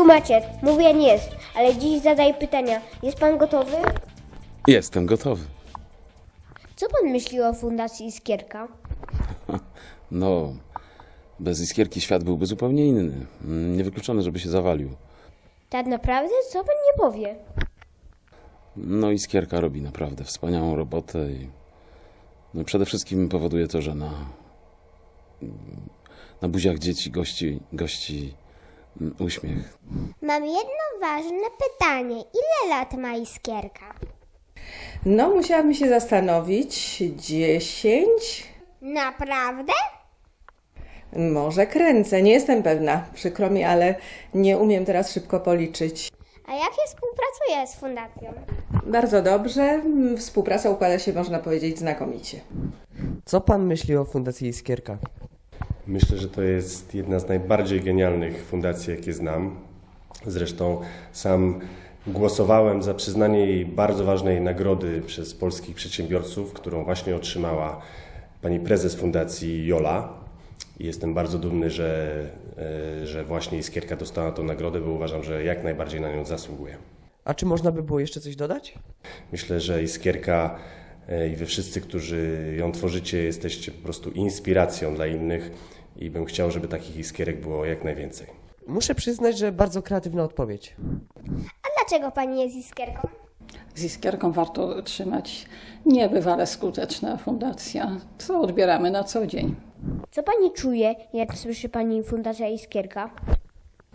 Tu macie, mówię nie jest, ale dziś zadaję pytania. Jest pan gotowy? Jestem gotowy. Co pan myśli o Fundacji Iskierka? No, bez iskierki świat byłby zupełnie inny. Niewykluczone, żeby się zawalił. Tak naprawdę? Co pan nie powie? No, iskierka robi naprawdę wspaniałą robotę i no, przede wszystkim powoduje to, że na, na buziach dzieci gości, gości uśmiech. Mam jedno ważne pytanie. Ile lat ma Iskierka? No, musiałabym się zastanowić. Dziesięć? Naprawdę? Może kręcę, nie jestem pewna. Przykro mi, ale nie umiem teraz szybko policzyć. A jak się współpracuje z fundacją? Bardzo dobrze. Współpraca układa się, można powiedzieć, znakomicie. Co pan myśli o Fundacji Iskierka? Myślę, że to jest jedna z najbardziej genialnych fundacji, jakie znam. Zresztą sam głosowałem za przyznanie jej bardzo ważnej nagrody przez polskich przedsiębiorców, którą właśnie otrzymała pani prezes fundacji Jola. I jestem bardzo dumny, że, e, że właśnie Iskierka dostała tę nagrodę, bo uważam, że jak najbardziej na nią zasługuje. A czy można by było jeszcze coś dodać? Myślę, że Iskierka e, i wy wszyscy, którzy ją tworzycie, jesteście po prostu inspiracją dla innych i bym chciał, żeby takich iskierek było jak najwięcej. Muszę przyznać, że bardzo kreatywna odpowiedź. A dlaczego pani jest Iskierką? Z Iskierką warto trzymać niebywale skuteczna fundacja, co odbieramy na co dzień. Co pani czuje, jak słyszy pani Fundacja Iskierka?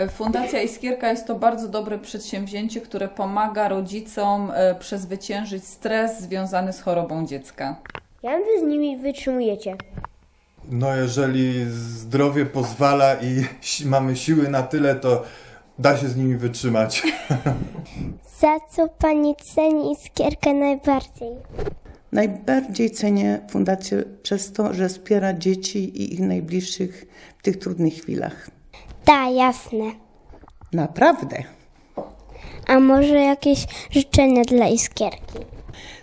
Fundacja Iskierka jest to bardzo dobre przedsięwzięcie, które pomaga rodzicom e, przezwyciężyć stres związany z chorobą dziecka. Jak wy z nimi wytrzymujecie? No, jeżeli zdrowie pozwala i si- mamy siły na tyle, to da się z nimi wytrzymać. Za co pani ceni Iskierkę najbardziej? Najbardziej cenię fundację przez to, że wspiera dzieci i ich najbliższych w tych trudnych chwilach. Da, jasne. Naprawdę. A może jakieś życzenia dla Iskierki?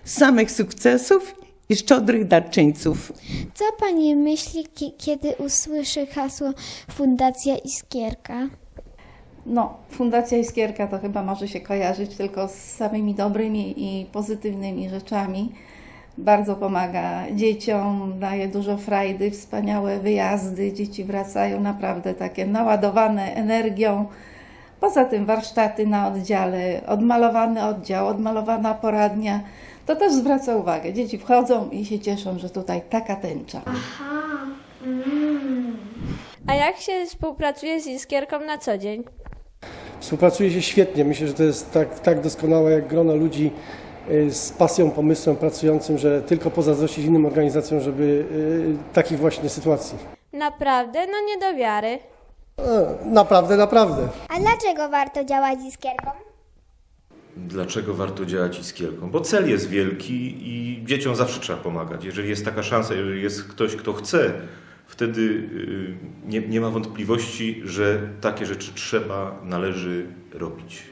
Samych sukcesów i szczodrych darczyńców. Co pani myśli, kiedy usłyszy hasło Fundacja Iskierka? No, Fundacja Iskierka to chyba może się kojarzyć tylko z samymi dobrymi i pozytywnymi rzeczami. Bardzo pomaga dzieciom, daje dużo frajdy, wspaniałe wyjazdy. Dzieci wracają naprawdę takie naładowane energią. Poza tym warsztaty na oddziale, odmalowany oddział, odmalowana poradnia. To też zwraca uwagę. Dzieci wchodzą i się cieszą, że tutaj taka tęcza. A jak się współpracuje z Iskierką na co dzień? Współpracuje się świetnie. Myślę, że to jest tak, tak doskonałe jak grono ludzi y, z pasją, pomysłem pracującym, że tylko pozazdrościć innym organizacjom, żeby y, takich właśnie sytuacji. Naprawdę? No nie do wiary. E, Naprawdę, naprawdę. A dlaczego warto działać z Iskierką? Dlaczego warto działać iskierką? Bo cel jest wielki i dzieciom zawsze trzeba pomagać. Jeżeli jest taka szansa, jeżeli jest ktoś, kto chce, wtedy y, nie, nie ma wątpliwości, że takie rzeczy trzeba, należy robić.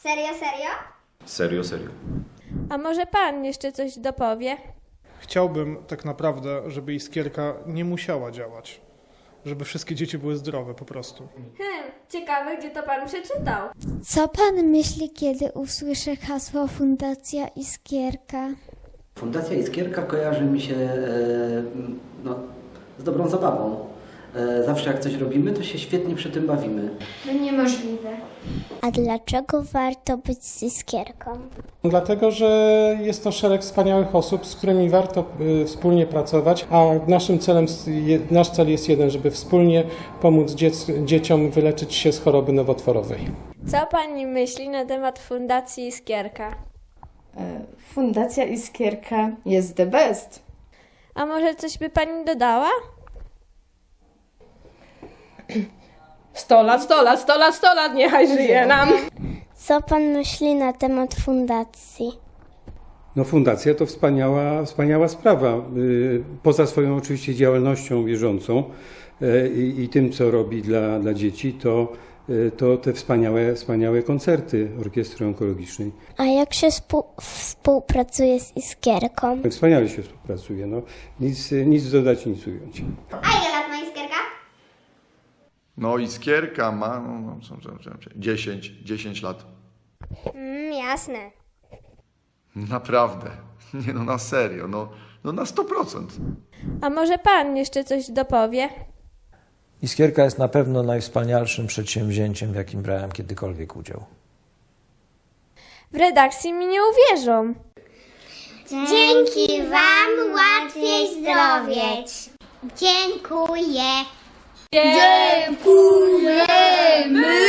Serio, serio? Serio, serio. A może pan jeszcze coś dopowie? Chciałbym tak naprawdę, żeby iskierka nie musiała działać. Żeby wszystkie dzieci były zdrowe po prostu. Hmm, ciekawe, gdzie to pan przeczytał. Co pan myśli, kiedy usłyszy hasło Fundacja Iskierka? Fundacja Iskierka kojarzy mi się e, no, z dobrą zabawą. E, Zawsze jak coś robimy, to się świetnie przy tym bawimy. To niemożliwe. A dlaczego warto być z Iskierką? Dlatego, że jest to szereg wspaniałych osób, z którymi warto y, wspólnie pracować, a naszym celem, nasz cel jest jeden, żeby wspólnie pomóc dziec, dzieciom wyleczyć się z choroby nowotworowej. Co pani myśli na temat Fundacji Iskierka? E, Fundacja Iskierka jest the best. A może coś by pani dodała? 100 lat, 100 lat, 100 lat, 100 lat, niechaj żyje nam. Co pan myśli na temat fundacji? No fundacja to wspaniała, wspaniała sprawa. Y, Poza swoją oczywiście działalnością bieżącą y, i, i tym, co robi dla, dla dzieci, to, y, to te wspaniałe, wspaniałe koncerty Orkiestry Onkologicznej. A jak się współ- współpracuje z Iskierką? Wspaniale się współpracuje. No, nic, nic dodać, nic ująć. A ile lat ma Iskierka? No Iskierka ma no, no, co- co- co- co- 10, 10 lat. Mm, jasne. Naprawdę. Nie no, na serio. No, no na 100%. A może pan jeszcze coś dopowie? Iskierka jest na pewno najwspanialszym przedsięwzięciem, w jakim brałem kiedykolwiek udział. W redakcji mi nie uwierzą. Dzięki Wam łatwiej zdrowieć. Dziękuję. J'ai poulet, mais...